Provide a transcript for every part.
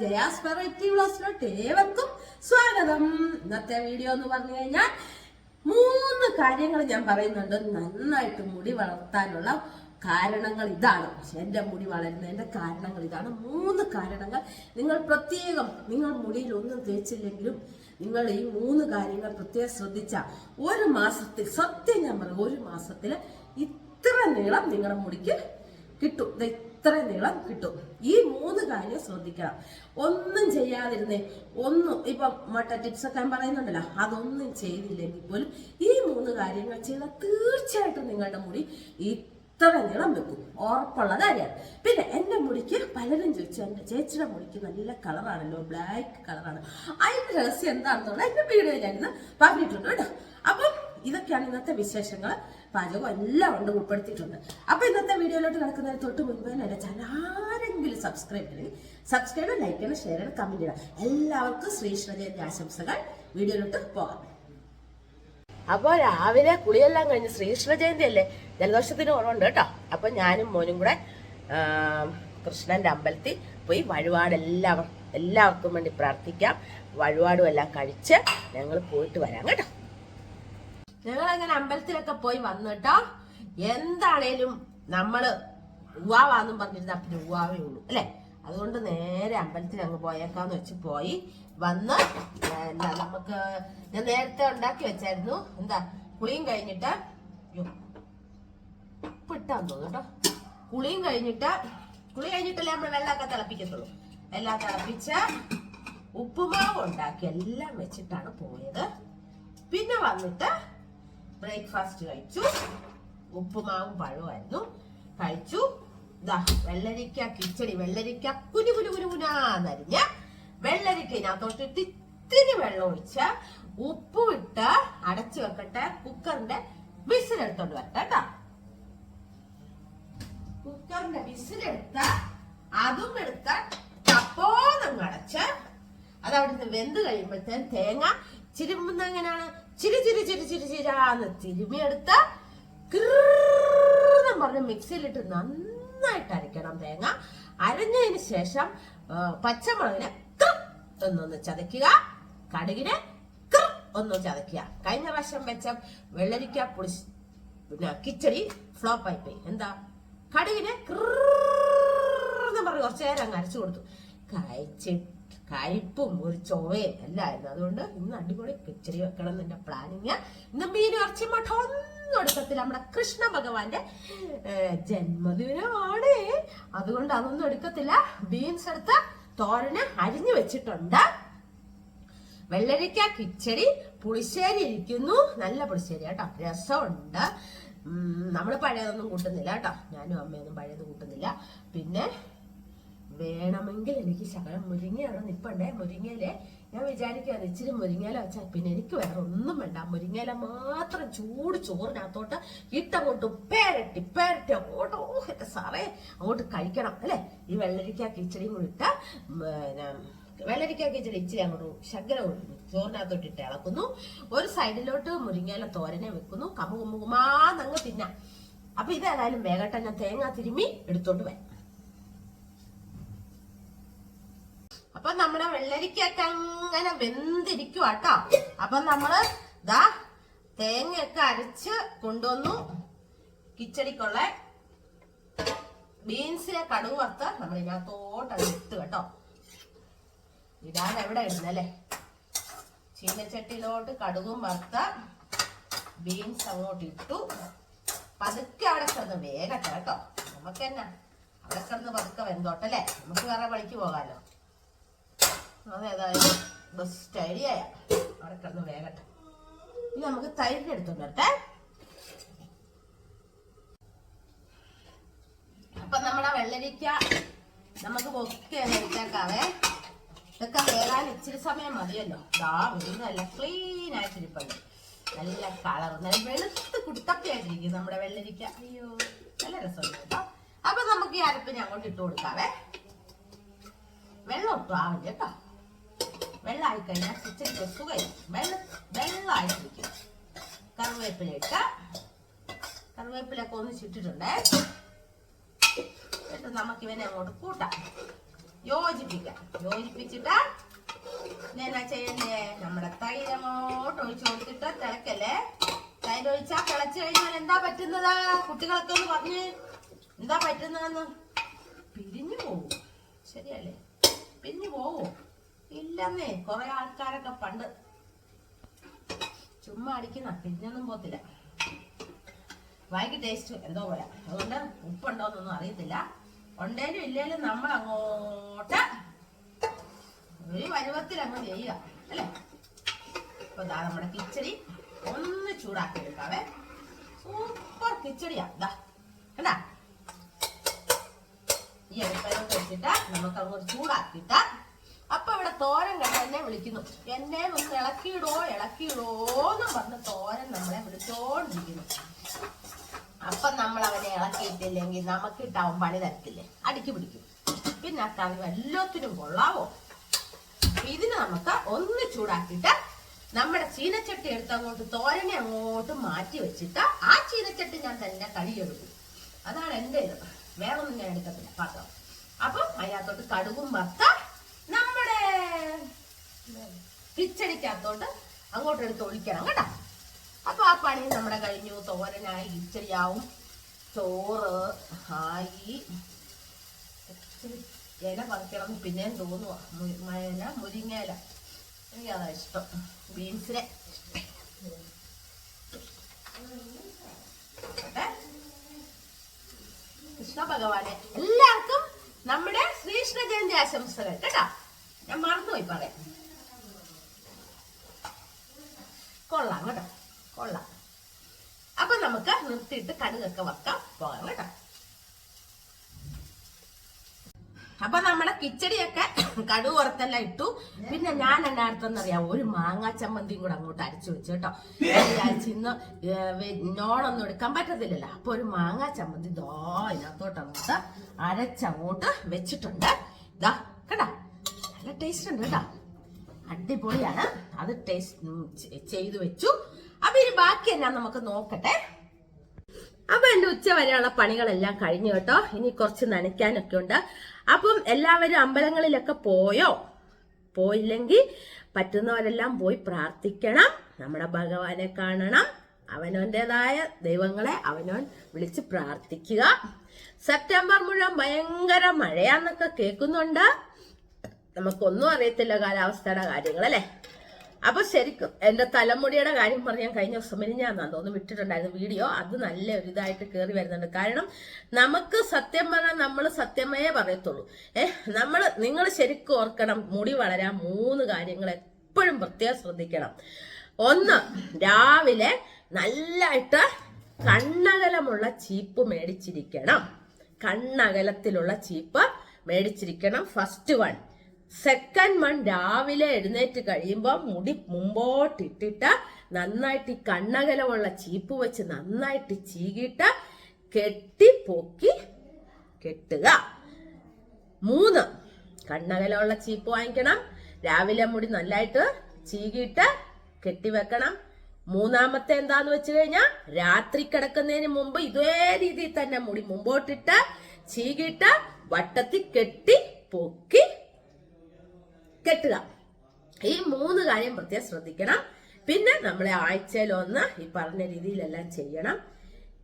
Jaya's variety വ്ളോസിലോട്ട് ഏവർക്കും സ്വാഗതം. ഇന്നത്തെ വീഡിയോ എന്ന് പറഞ്ഞു കഴിഞ്ഞാൽ മൂന്ന് കാര്യങ്ങൾ ഞാൻ പറയുന്നുണ്ട്. നന്നായിട്ട് മുടി വളർത്താനുള്ള കാരണങ്ങൾ ഇതാണ്. എന്റെ മുടി വളരുന്നതിന്റെ കാരണങ്ങൾ ഇതാണ്. മൂന്ന് കാരണങ്ങൾ. നിങ്ങൾ പ്രത്യേകം നിങ്ങൾ മുടിയിൽ ഒന്നും തേച്ചില്ലെങ്കിലും നിങ്ങൾ ഈ മൂന്ന് കാര്യങ്ങൾ പ്രത്യേകം ശ്രദ്ധിച്ച ഒരു മാസത്തിൽ സത്യം ഞാൻ പറയും ഒരു മാസത്തിൽ ഇത്ര നീളം നിങ്ങളുടെ മുടിക്ക് കിട്ടും. ഇത്ര നീളം കിട്ടും. ഈ മൂന്ന് കാര്യം ശ്രദ്ധിക്കണം ഒന്നും ചെയ്യാതിരുന്നേ ഒന്നും ഇപ്പം മട്ട ടിപ്സ് ഒക്കെ പറയുന്നുണ്ടല്ലോ അതൊന്നും ചെയ്തില്ലെങ്കിൽ പോലും ഈ മൂന്ന് കാര്യങ്ങൾ ചെയ്താൽ തീർച്ചയായിട്ടും നിങ്ങളുടെ മുടി ഇത്ര നീളം വെക്കും. ഉറപ്പുള്ള കാര്യമാണ്. പിന്നെ എന്റെ മുടിക്ക് പലരും ചോദിച്ചു എന്റെ ചേച്ചിയുടെ മുടിക്ക് നല്ല കളറാണല്ലോ ബ്ലാക്ക് കളറാണ്. അതിന്റെ രഹസ്യം എന്താണെന്നുള്ള എന്റെ വീഡിയോ ഞാനിന്ന് പറഞ്ഞിട്ടുണ്ട് കേട്ടോ. അപ്പം ഇതൊക്കെയാണ് ഇന്നത്തെ വിശേഷങ്ങൾ. പാചകം എല്ലാം ഉണ്ട് ഉൾപ്പെടുത്തിയിട്ടുണ്ട്. അപ്പൊ ഇന്നത്തെ വീഡിയോയിലോട്ട് കിടക്കുന്നതിന് തൊട്ട് മുൻപ് എന്റെ ചാനൽ ആരെങ്കിലും സബ്സ്ക്രൈബ് ചെയ്യണമെങ്കിൽ സബ്സ്ക്രൈബ് ലൈക്ക് ചെയ്യണം ഷെയർ ചെയ്യണം കമന്റ് ചെയ്യണം. എല്ലാവർക്കും ശ്രീകൃഷ്ണജയന്തി ആശംസകൾ. വീഡിയോയിലോട്ട് പോകാം. അപ്പോൾ രാവിലെ കുളിയെല്ലാം കഴിഞ്ഞ് ശ്രീകൃഷ്ണ ജയന്തി അല്ലേ? ജലദോഷത്തിന് കുറവുണ്ട് കേട്ടോ. അപ്പൊ ഞാനും മോനും കൂടെ കൃഷ്ണന്റെ അമ്പലത്തിൽ പോയി വഴിപാട് എല്ലാവർക്കും എല്ലാവർക്കും വേണ്ടി പ്രാർത്ഥിക്കാം. വഴിപാടും എല്ലാം കഴിച്ച് ഞങ്ങൾ പോയിട്ട് വരാം കേട്ടോ. ഞങ്ങൾ അങ്ങനെ അമ്പലത്തിലൊക്കെ പോയി വന്നിട്ടോ എന്താണേലും നമ്മൾ ഉവാവാന്നും പറഞ്ഞിരുന്ന പിന്നെ ഉവാവേ ഉള്ളൂ അല്ലെ? അതുകൊണ്ട് നേരെ അമ്പലത്തിൽ അങ്ങ് പോയേക്കാന്ന് വെച്ച് പോയി വന്ന് എന്താ നമുക്ക് ഞാൻ നേരത്തെ ഉണ്ടാക്കി വെച്ചായിരുന്നു. എന്താ കുളിയും കഴിഞ്ഞിട്ട് ഉപ്പിട്ടാന്ന് തോന്നുന്നു കേട്ടോ കുളിയും കഴിഞ്ഞിട്ട് കുളി കഴിഞ്ഞിട്ടല്ലേ നമ്മൾ വെള്ളമൊക്കെ തിളപ്പിക്കത്തുള്ളൂ. എല്ലാം തിളപ്പിച്ച് ഉപ്പുമാവ് ഉണ്ടാക്കി എല്ലാം വെച്ചിട്ടാണ് പോയത്. പിന്നെ വന്നിട്ട് ബ്രേക്ക്ഫാസ്റ്റ് കഴിച്ചു. ഉപ്പുമാവും പഴമായിരുന്നു കഴിച്ചു. ദാ വെള്ളരിക്ക കിച്ചടി വെള്ളരിക്ക കുരു കുരു കുരു കുനാന്നരിഞ്ഞ വെള്ളരിക്ക ഇതിനകത്തോട്ടിട്ട് ഇത്തിരി വെള്ളം ഒഴിച്ച് ഉപ്പ് ഇട്ട് അടച്ചു വെക്കട്ടെ. കുക്കറിന്റെ വിസിലെടുത്തോണ്ട് വരട്ടെ കേട്ടോ. കുക്കറിന്റെ വിസിലെടുത്ത അതും എടുത്ത ചപ്പോന്നങ്ങ് അടച്ച് അത് അവിടുന്ന് വെന്ത് കഴിയുമ്പോഴത്തേന് തേങ്ങ ചിരുമ്പുന്ന എങ്ങനെയാണ്? ചിരി ചിരി ചിരി ചിരി ചിരാന്ന് തിരുമിയെടുത്ത കൃന്ന് പറഞ്ഞ് മിക്സിയിലിട്ട് നന്നായിട്ട് അരയ്ക്കണം തേങ്ങ. അരഞ്ഞതിന് ശേഷം പച്ചമുളകിനെ കൃ എന്നൊന്ന് ചതയ്ക്കുക. കടുകിനെ ഒന്ന് ചതയ്ക്കുക. കഴിഞ്ഞ പ്രാവശ്യം വെച്ച വെള്ളരിക്ക പുളി പിന്നെ കിച്ചടി ഫ്ലോപ്പ് പോയി എന്താ? കടുകിനെ എന്ന് പറഞ്ഞ് കുറച്ചു നേരം അങ്ങ് അരച്ചു കൊടുത്തു. കഴിച്ച് കയ്പും ഒരു ചൊവയും എല്ലാം ആയിരുന്നു അതുകൊണ്ട് ഇന്ന് അടിപൊളി കിച്ചടി വെക്കണം എന്നെ പ്ലാനിങ് ഇന്ന് മീൻ ഇറച്ചി മഠം ഒന്നും എടുക്കത്തില്ല. നമ്മുടെ കൃഷ്ണ ഭഗവാന്റെ ജന്മദിനമാണ്. അതുകൊണ്ട് അതൊന്നും എടുക്കത്തില്ല. ബീൻസ് എടുത്ത് തോരന് അരിഞ്ഞു വെച്ചിട്ടുണ്ട്. വെള്ളരിക്ക കിച്ചടി പുളിശ്ശേരി ഇരിക്കുന്നു. നല്ല പുളിശ്ശേരി കേട്ടോ. രസമുണ്ട്. നമ്മൾ പഴയതൊന്നും കൂട്ടുന്നില്ല കേട്ടോ. ഞാനും അമ്മയൊന്നും പഴയത് കൂട്ടുന്നില്ല. പിന്നെ വേണമെങ്കിൽ എനിക്ക് ശകലം മുരിങ്ങയാണ് നിപ്പണ്ടേ. മുരിങ്ങയിലെ ഞാൻ വിചാരിക്കുകയാണ് ഇച്ചിരി മുരിങ്ങയില വെച്ചാൽ പിന്നെ എനിക്ക് വേറെ ഒന്നും വേണ്ട. മുരിങ്ങയില മാത്രം ചൂട് ചോറിനകത്തോട്ട് ഇട്ടങ്ങോട്ട് പേരട്ടി പേരട്ടി അങ്ങോട്ട് സാറേ അങ്ങോട്ട് കഴിക്കണം അല്ലെ? ഈ വെള്ളരിക്ക കിച്ചടിയും കൂടി ഇട്ട വെള്ളരിക്ക കിച്ചടി ഇച്ചിരി അങ്ങോട്ട് ശകലം ചോറിനകത്തോട്ട് ഇട്ട് ഇളക്കുന്നു. ഒരു സൈഡിലോട്ട് മുരിങ്ങയില തോരനെ വെക്കുന്നു. കമ്മു കമ്മു കുമാന്നങ്ങ് തിന്നാം. അപ്പൊ ഇതേതായാലും വേഗട്ടെ ഞാൻ തേങ്ങ തിരുമ്മി എടുത്തോണ്ട് വരാം. അപ്പൊ നമ്മുടെ വെള്ളരിക്കൊക്കെ അങ്ങനെ വെന്തിരിക്കുക കേട്ടോ അപ്പൊ നമ്മൾ ദാ തേങ്ങയൊക്കെ അരച്ച് കൊണ്ടുവന്നു. കിച്ചടിക്കുള്ള ബീൻസിനെ കടുക് വറുത്ത് നമ്മൾ ഇതിനകത്തോട്ട് ഇട്ട് കേട്ടോ. ഇതാണ് എവിടെ ഇടുന്നല്ലേ ചീനച്ചട്ടിയിലോട്ട് കടുകും വറുത്ത ബീൻസ് അങ്ങോട്ട് ഇട്ടു. പതുക്കെ അവിടെ കിടന്ന് വേഗട്ടെ കേട്ടോ. നമുക്ക് എന്നാ? അവിടെ കിടന്ന് പതുക്കെ വെന്തോട്ടല്ലേ നമുക്ക് വേറെ പണിക്ക് പോകാലോ. അതേതായാലും ബെസ്റ്റ് ഐഡിയ അവിടെ കിടന്ന് വേഗട്ടെ. ഇനി നമുക്ക് തൈര് എടുത്തോണ്ട് അപ്പൊ നമ്മുടെ വെള്ളരിക്ക നമുക്ക് അങ്ങ് എടുത്തേക്കാവേ. ഇതൊക്കെ വേകാൻ ഇച്ചിരി സമയം മതിയല്ലോ. ദാ വീണല്ല ക്ലീൻ ആയിട്ടിരിപ്പുണ്ട്. നല്ല കളർ നല്ല വെളുത്ത് കുട്ടപ്പയായിട്ടിരിക്കും നമ്മുടെ വെള്ളരിക്ക. അയ്യോ നല്ല രസമുണ്ട് കേട്ടോ. അപ്പൊ നമുക്ക് ഈ അരപ്പിന് അങ്ങോട്ട് ഇട്ട് കൊടുക്കാവേ. വെള്ളം ഒട്ടും ആവില്ല കേട്ടോ. വെള്ളമായി കഴിഞ്ഞാൽ ഇച്ചിരി സുഖം വെള്ള വെള്ളമായിട്ടിരിക്കും കറിവേപ്പില ഇട്ട കറിവേപ്പിലൊക്കെ ഒന്ന് ചുറ്റിട്ടുണ്ടേ എന്നിട്ട് നമുക്ക് ഇവനെ അങ്ങോട്ട് കൂട്ടാം. യോജിപ്പിക്കാം. യോജിപ്പിച്ചിട്ട് എന്നാ ചെയ്യണ്ടേ നമ്മുടെ തൈര് അങ്ങോട്ട് ഒഴിച്ചു കൊടുത്തിട്ട് തിളക്കല്ലേ? തൈര് ഒഴിച്ചാ തിളച്ചു കഴിഞ്ഞാൽ എന്താ പറ്റുന്നത്? കുട്ടികളൊക്കെ ഒന്ന് പറഞ്ഞ്. എന്താ പറ്റുന്നതെന്ന്? പിരിഞ്ഞു പോകും ശരിയല്ലേ? പിരിഞ്ഞു പോകും ഇല്ലെന്നേ കുറെ ആൾക്കാരൊക്കെ പണ്ട്. ചുമ്മാ അടിക്കുന്ന പിരിഞ്ഞൊന്നും പോത്തില്ല വായിക്ക് ടേസ്റ്റ് എന്തോ പോലെ. അതുകൊണ്ട് ഉപ്പുണ്ടോന്നൊന്നും അറിയത്തില്ല. ഉണ്ടേലും ഇല്ലേലും നമ്മൾ അങ്ങോട്ട് ഒരു പരുവത്തിൽ അങ്ങ് ചെയ്യുക അല്ലേ? അപ്പൊ ദാ നമ്മുടെ കിച്ചടി ഒന്ന് ചൂടാക്കി എടുക്കാവേ സൂപ്പർ കിച്ചടിയാ. ദാ കണ്ടാ? ഈ അടുപ്പയിലോട്ട് വെച്ചിട്ട് നമുക്ക് അങ്ങോട്ട് ചൂടാക്കിയിട്ട് അപ്പൊ ഇവിടെ തോരൻ കണ്ട എന്നെ വിളിക്കുന്നു. എന്നെ ഒന്ന് ഇളക്കിയിടോ ഇളക്കിയിടോ എന്ന് പറഞ്ഞ് തോരൻ നമ്മളെ വിളിച്ചോണ്ടിരിക്കുന്നു. അപ്പൊ നമ്മൾ അവനെ ഇളക്കിയിട്ടില്ലെങ്കിൽ നമുക്ക് ഇട്ടാവും പണി തരത്തില്ലേ? അടുക്കി പിടിക്കും. പിന്നെ ആ കറി എല്ലാത്തിനും കൊള്ളാവോ? ഇതിന് നമുക്ക് ഒന്ന് ചൂടാക്കിയിട്ട് നമ്മുടെ ചീനച്ചട്ടി എടുത്ത് അങ്ങോട്ട് തോരനെ അങ്ങോട്ട് മാറ്റി വെച്ചിട്ട് ആ ചീനച്ചട്ടി ഞാൻ തന്നെ കഴുകിയെടുക്കും. അതാണ് എന്റെ ഇത്. വേറൊന്നും ഞാൻ എടുക്കത്തില്ല. പാത്രം അപ്പം അതിനകത്തോട്ട് കടുകും നമ്മുടെ കിച്ചടിക്കകത്തോട്ട് അങ്ങോട്ട് എടുത്ത് ഒഴിക്കണം കേട്ടോ. അപ്പൊ ആ പണി നമ്മുടെ കഴിഞ്ഞു. തോരനായി കിച്ചടിയാവും ചോറ് ആയി. ഇല പറിക്കണം പിന്നെയും തോന്നുക ഇല മുരിങ്ങയില. എനിക്കതാ ഇഷ്ടം. ബീൻസിനെ. കൃഷ്ണ ഭഗവാനെ എല്ലാവർക്കും നമ്മുടെ ശ്രീകൃഷ്ണ ജയന്തി ആശംസകൾ കേട്ടോ. ഞാൻ മറന്നുപോയി പറയാം. കൊള്ളാം കേട്ടോ. കൊള്ളാം. അപ്പൊ നമുക്ക് നിർത്തിയിട്ട് കടുകൊക്കെ വക്കാം പോകാം കേട്ടോ. അപ്പൊ നമ്മുടെ കിച്ചടിയൊക്കെ കടുവ് പുറത്തെല്ലാം ഇട്ടു. പിന്നെ ഞാൻ എന്നാ അടുത്തെന്നറിയാം ഒരു മാങ്ങാ ചമ്മന്തിയും കൂടെ അങ്ങോട്ട് അരച്ചു വെച്ചു കേട്ടോ. വിചാരിച്ചു ഇന്ന് നോണൊന്നും എടുക്കാൻ പറ്റത്തില്ലല്ലോ. അപ്പൊ ഒരു മാങ്ങാ ചമ്മന്തി ദോ ഇതിനകത്തോട്ട് അങ്ങോട്ട് അരച്ചങ്ങോട്ട് വെച്ചിട്ടുണ്ട്. ഇതാ കേട്ടാ ടേസ്റ്റ് ഉണ്ട് കേട്ടോ. അടിപൊളിയാണ്. അത് ടേസ്റ്റ് ചെയ്തു വെച്ചു. അപ്പൊ ഇനി ബാക്കി എന്നാ നമുക്ക് നോക്കട്ടെ. അപ്പൊ എന്റെ ഉച്ച വരെയുള്ള പണികളെല്ലാം കഴിഞ്ഞു കേട്ടോ. ഇനി കുറച്ച് നനയ്ക്കാനൊക്കെ ഉണ്ട്. അപ്പം എല്ലാവരും അമ്പലങ്ങളിലൊക്കെ പോയോ? പോയില്ലെങ്കിൽ പറ്റുന്നവരെല്ലാം പോയി പ്രാർത്ഥിക്കണം. നമ്മുടെ ഭഗവാനെ കാണണം. അവനവന്റെതായ ദൈവങ്ങളെ അവനവൻ വിളിച്ച് പ്രാർത്ഥിക്കുക. സെപ്റ്റംബർ മുഴുവൻ ഭയങ്കര മഴയാന്നൊക്കെ കേൾക്കുന്നുണ്ട്. നമുക്കൊന്നും അറിയത്തില്ല കാലാവസ്ഥയുടെ കാര്യങ്ങൾ അല്ലേ? അപ്പൊ ശരിക്കും എന്റെ തലമുടിയുടെ കാര്യം പറയാൻ കഴിഞ്ഞ ദിവസം ഞാൻ തോന്നുന്നു വിട്ടിട്ടുണ്ടായിരുന്നു വീഡിയോ. അത് നല്ല ഒരു ഇതായിട്ട് കയറി വരുന്നുണ്ട്. കാരണം നമുക്ക് സത്യം പറഞ്ഞാൽ നമ്മൾ സത്യമേ പറയത്തുള്ളൂ. ഏഹ് നമ്മൾ നിങ്ങൾ ശരിക്കും ഓർക്കണം മുടി വളരാൻ മൂന്ന് കാര്യങ്ങൾ എപ്പോഴും പ്രത്യേകം ശ്രദ്ധിക്കണം. ഒന്ന് രാവിലെ നല്ലായിട്ട് കണ്ണകലമുള്ള ചീപ്പ് മേടിച്ചിരിക്കണം. കണ്ണകലത്തിലുള്ള ചീപ്പ് മേടിച്ചിരിക്കണം. ഫസ്റ്റ് വൺ സെക്കൻഡ് വൺ രാവിലെ എഴുന്നേറ്റ് കഴിയുമ്പോൾ മുടി മുമ്പോട്ടിട്ടിട്ട് നന്നായിട്ട് ഈ കണ്ണകലമുള്ള ചീപ്പ് വെച്ച് നന്നായിട്ട് ചീകിയിട്ട് കെട്ടി പൊക്കി കെട്ടുക. മൂന്ന് കണ്ണകലമുള്ള ചീപ്പ് വാങ്ങിക്കണം. രാവിലെ മുടി നന്നായിട്ട് ചീകിയിട്ട് കെട്ടിവെക്കണം. മൂന്നാമത്തെ എന്താന്ന് വെച്ച് കഴിഞ്ഞാൽ രാത്രി കിടക്കുന്നതിന് മുമ്പ് ഇതേ രീതിയിൽ തന്നെ മുടി മുമ്പോട്ടിട്ട് ചീകിയിട്ട് വട്ടത്തിൽ കെട്ടി പൊക്കി കെട്ടുക. ഈ മൂന്ന് കാര്യം പ്രത്യേകം ശ്രദ്ധിക്കണം. പിന്നെ നമ്മളെ ആഴ്ചയിൽ ഒന്ന് ഈ പറഞ്ഞ രീതിയിലെല്ലാം ചെയ്യണം.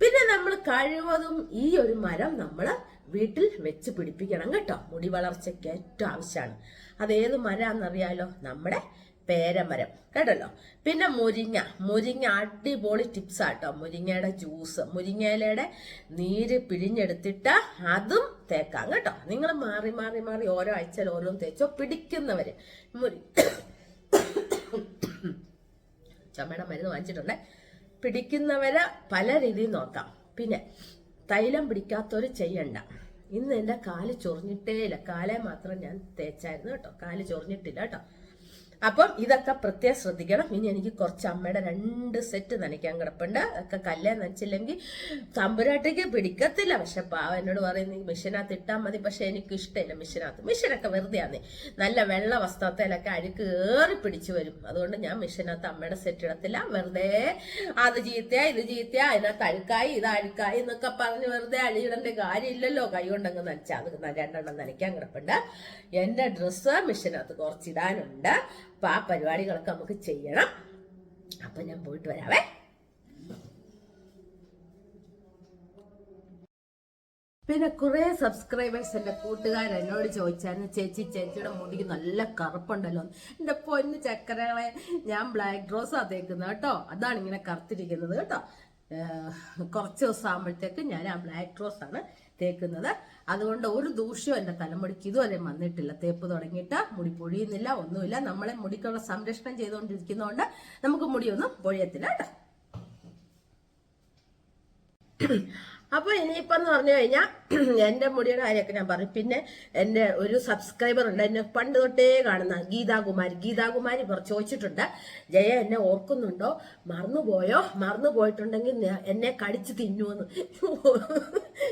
പിന്നെ നമ്മൾ കഴിവതും ഈ ഒരു മരം നമ്മൾ വീട്ടിൽ വെച്ച് പിടിപ്പിക്കണം കേട്ടോ. മുടി വളർച്ചയ്ക്ക് ഏറ്റവും ആവശ്യമാണ്. അതേത് മരമാണെന്നറിയാലോ നമ്മുടെ പേരമരം. കേട്ടല്ലോ? പിന്നെ മുരിങ്ങ. മുരിങ്ങ അടിപൊളി ടിപ്സ് ആട്ടോ. മുരിങ്ങയുടെ ജ്യൂസ് മുരിങ്ങയിലയുടെ നീര് പിഴിഞ്ഞെടുത്തിട്ട് അതും തേക്കാം കേട്ടോ. നിങ്ങൾ മാറി മാറി മാറി ഓരോ ആഴ്ചയിൽ ഓരോന്നും തേച്ചോ. പിടിക്കുന്നവര്. മുരി ചുമയുടെ മരുന്ന് വാങ്ങിച്ചിട്ടുണ്ട്. പിടിക്കുന്നവരെ പല രീതിയിൽ നോക്കാം. പിന്നെ തൈലം പിടിക്കാത്തവര് ചെയ്യണ്ട. ഇന്ന് എന്റെ കാൽ ചൊറിഞ്ഞിട്ടേ ഇല്ല കാലേ മാത്രം ഞാൻ തേച്ചായിരുന്നു കേട്ടോ. കാൽ ചൊറിഞ്ഞിട്ടില്ല കേട്ടോ. അപ്പം ഇതൊക്കെ പ്രത്യേകം ശ്രദ്ധിക്കണം. ഇനി എനിക്ക് കുറച്ച് അമ്മയുടെ രണ്ട് സെറ്റ് നനയ്ക്കാൻ കിടപ്പുണ്ട്. ഒക്കെ കല്ലേ നനച്ചില്ലെങ്കിൽ തമ്പുരാട്ടിക്ക് പിടിക്കത്തില്ല. പക്ഷെ പാവ എന്നോട് പറയുന്നത് മിഷനകത്ത് ഇട്ടാൽ മതി. പക്ഷെ എനിക്ക് ഇഷ്ടമില്ല മിഷനകത്ത്. മിഷനൊക്കെ വെറുതെ ആണ് നല്ല വെള്ള വസ്ത്രത്തിലൊക്കെ അഴുക്ക് ഏറി പിടിച്ചു വരും. അതുകൊണ്ട് ഞാൻ മിഷനകത്ത് അമ്മയുടെ സെറ്റ് ഇടത്തില്ല. വെറുതെ അത് ചീത്തയാ ഇത് ചീത്തയാ അതിനകത്ത് അഴുക്കായി ഇത് അഴുക്കായി എന്നൊക്കെ പറഞ്ഞ് വെറുതെ അഴിയിടേണ്ട കാര്യമില്ലല്ലോ. കൈ കൊണ്ടങ്ങ് നനച്ചാൽ അത് രണ്ടെണ്ണം നനയ്ക്കാൻ കിടപ്പുണ്ട്. എന്റെ ഡ്രസ്സ് മിഷനകത്ത് കുറച്ചിടാനുണ്ട്. അപ്പൊ ആ പരിപാടികളൊക്കെ നമുക്ക് ചെയ്യണം. അപ്പൊ ഞാൻ പോയിട്ട് വരാവേ. പിന്നെ കുറെ സബ്സ്ക്രൈബേഴ്സ് എന്റെ കൂട്ടുകാർ എന്നോട് ചോദിച്ചായിരുന്നു ചേച്ചി ചേച്ചിയുടെ മുടിക്ക് നല്ല കറുപ്പുണ്ടല്ലോ. എന്റെ പൊന്ന് ചക്കരകളെ ഞാൻ ബ്ലാക്ക് റോസാ തേക്കുന്നത് കേട്ടോ. അതാണ് ഇങ്ങനെ കറുത്തിരിക്കുന്നത് കേട്ടോ. കുറച്ച് ദിവസം ആകുമ്പോഴത്തേക്ക് ഞാൻ ആ ബ്ലാക്ക് ആണ് തേക്കുന്നത് അതുകൊണ്ട് ഒരു ദൂഷ്യവും എന്റെ തലമുടിക്ക് ഇതുവരെ വന്നിട്ടില്ല. തേപ്പ് തുടങ്ങിയിട്ട് മുടി പൊഴിയുന്നില്ല ഒന്നുമില്ല. നമ്മളെ മുടിക്കുള്ള സംരക്ഷണം ചെയ്തുകൊണ്ടിരിക്കുന്നതുകൊണ്ട് നമുക്ക് മുടിയൊന്നും പൊഴിയത്തില്ല കേട്ടോ. അപ്പൊ ഇനിയിപ്പം എന്ന് പറഞ്ഞു കഴിഞ്ഞാൽ എന്റെ മുടിയുടെ കാര്യമൊക്കെ ഞാൻ പറയും പിന്നെ എന്റെ ഒരു സബ്സ്ക്രൈബർ ഉണ്ട്. എന്നെ പണ്ട് തൊട്ടേ കാണുന്ന ഗീതാകുമാരി. ഗീതാകുമാരി ചോദിച്ചിട്ടുണ്ട് ജയ എന്നെ ഓർക്കുന്നുണ്ടോ? മറന്നുപോയോ? മറന്നു പോയിട്ടുണ്ടെങ്കിൽ എന്നെ കടിച്ചു തിന്നുവെന്ന്.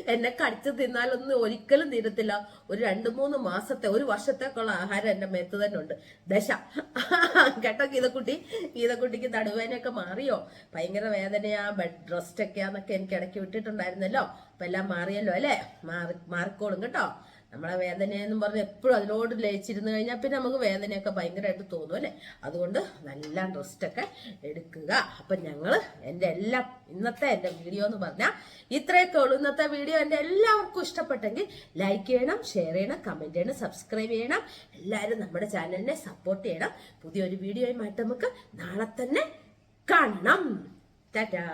എന്നെ കടിച്ചു തിന്നാലൊന്നും ഒരിക്കലും തീരത്തില്ല. ഒരു രണ്ട് മൂന്ന് മാസത്തെ ഒരു വർഷത്തേക്കുള്ള ആഹാരം എന്റെ മേത്ത് തന്നെ ഉണ്ട്. ദശ. കേട്ടോ ഗീതക്കുട്ടി? ഗീതക്കുട്ടിക്ക് നടുവേനൊക്കെ മാറിയോ? ഭയങ്കര വേദനയാ ബെഡ് റെസ്റ്റ് ഒക്കെയാന്നൊക്കെ എനിക്ക് ഇടയ്ക്ക് വിട്ടിട്ടുണ്ടായിരുന്നല്ലോ. അപ്പൊ എല്ലാം മാറിയല്ലോ അല്ലേ? മാറി മാറിക്കോളും കേട്ടോ. നമ്മളെ വേദനയെന്നും പറഞ്ഞ് എപ്പോഴും അതിനോട് ലയിച്ചിരുന്ന് കഴിഞ്ഞാൽ പിന്നെ നമുക്ക് വേദനയൊക്കെ ഭയങ്കരമായിട്ട് തോന്നും അല്ലേ? അതുകൊണ്ട് നല്ല റെസ്റ്റ് ഒക്കെ എടുക്കുക. അപ്പൊ ഞങ്ങൾ എന്റെ എല്ലാം ഇന്നത്തെ എന്റെ വീഡിയോ എന്ന് പറഞ്ഞാൽ ഇത്രയൊക്കെ ഉള്ളൂ. ഇന്നത്തെ വീഡിയോ എന്റെ എല്ലാവർക്കും ഇഷ്ടപ്പെട്ടെങ്കിൽ ലൈക്ക് ചെയ്യണം ഷെയർ ചെയ്യണം കമന്റ് ചെയ്യണം സബ്സ്ക്രൈബ് ചെയ്യണം. എല്ലാവരും നമ്മുടെ ചാനലിനെ സപ്പോർട്ട് ചെയ്യണം. പുതിയൊരു വീഡിയോയുമായിട്ട് നമുക്ക് നാളെ തന്നെ കാണണം. ടാറ്റാ